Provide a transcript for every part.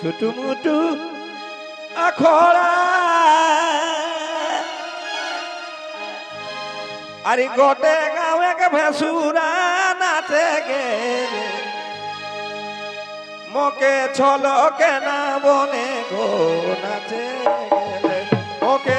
ছুটু মোটু আখড়া। আরে গোটে গাঁও এক ভেসুরা নাচে গেলে মোকে ছলো কেনা বনে গো নাচে গেলে মোকে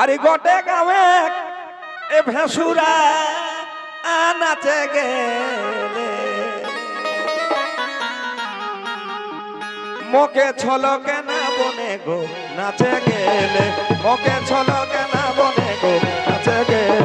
আরে গোটে গাঁয়ে এ ভেসুরা নাচে গেলে। মোকে ছল কেন বনে গো, নাচে গেলে। মোকে ছল কেন বনে গো, নাচে গেলে।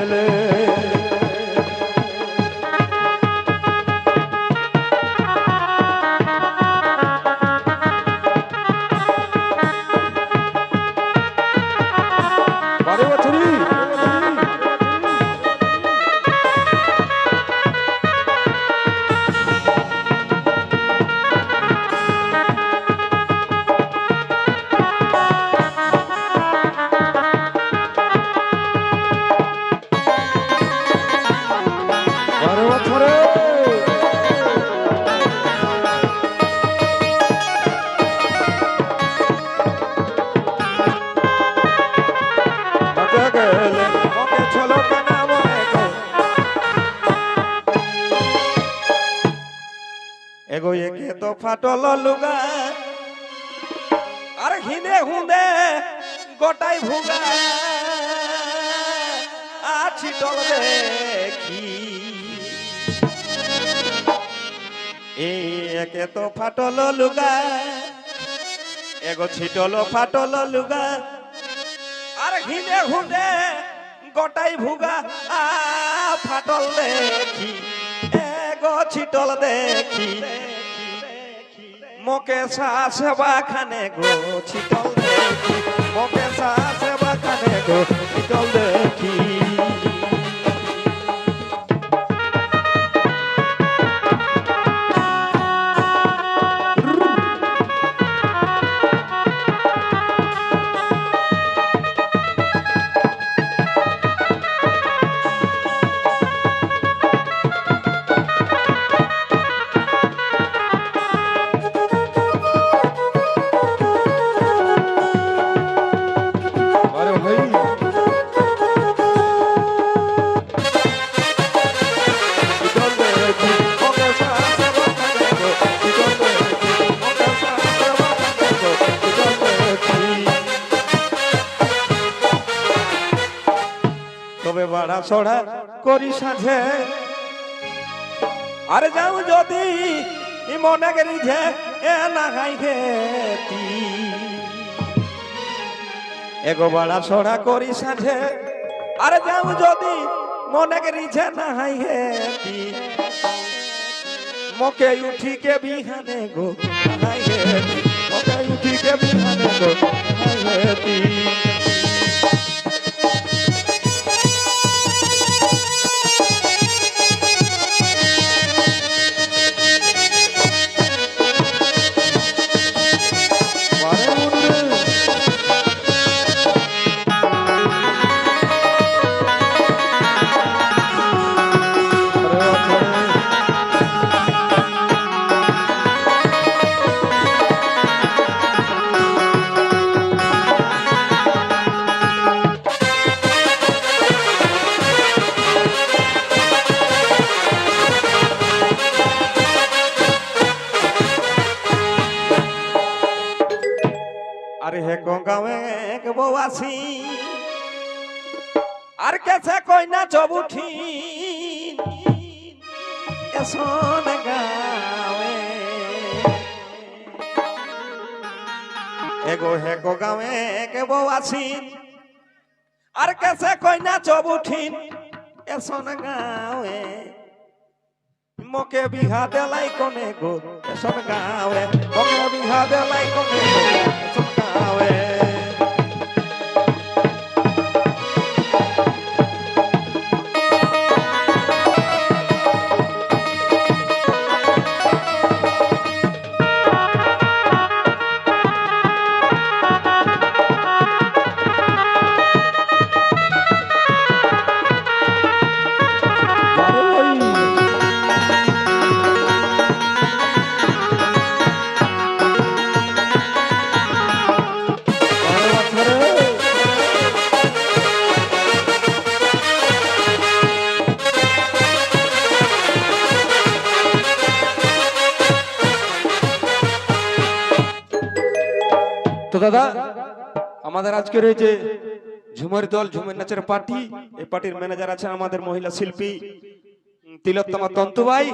এগো একে তো ফাটল লুগা। আর হিনে হুঁদে গোটাই ভুগা। আছি টল দেখি। একে তো ফাটল লুগা। এগো ছিটল ফাটল লুগা। আর হিনে হুঁদে গোটাই ভুগা। আ, ফাটল দেখি। এগো ছিটল দেখি। মোকে সেবা খানে গো শীতল দেখি। মোকে সেবা খানে গো শীতল দেখি। ছড়া করি সাঝে। আরে যাও যদি মনে করি যে এ না খাই খেতি এগো বাড়া ছড়া করি সাঝে। আরে যাও যদি মনে করি যে না খাই খেতি মোকে উঠি কে বিহানে গো হাই হেতি মোকে উঠি কে বিহানে গো হাই হেতি আরে হে গঙ্গামে বউ আসি আর কেছে কইনা চবুঠি এসন গাওয়ে। এগো হে গো গাওয়ে কে বউ আসি আর কেসে কইনা চবুঠিন এসন গাঁৱে মোকে বিহা দেলাই কোনে গো? এসন গাঁৱে মোকে বিহা দেলাই কোনে গো? তো দাদা, আমাদের আজকে রয়েছে ঝুমের দল, ঝুমের নাচের পার্টি। এই পার্টির ম্যানেজার আছেন আমাদের মহিলা শিল্পী তিলোত্তমা তন্তুবাই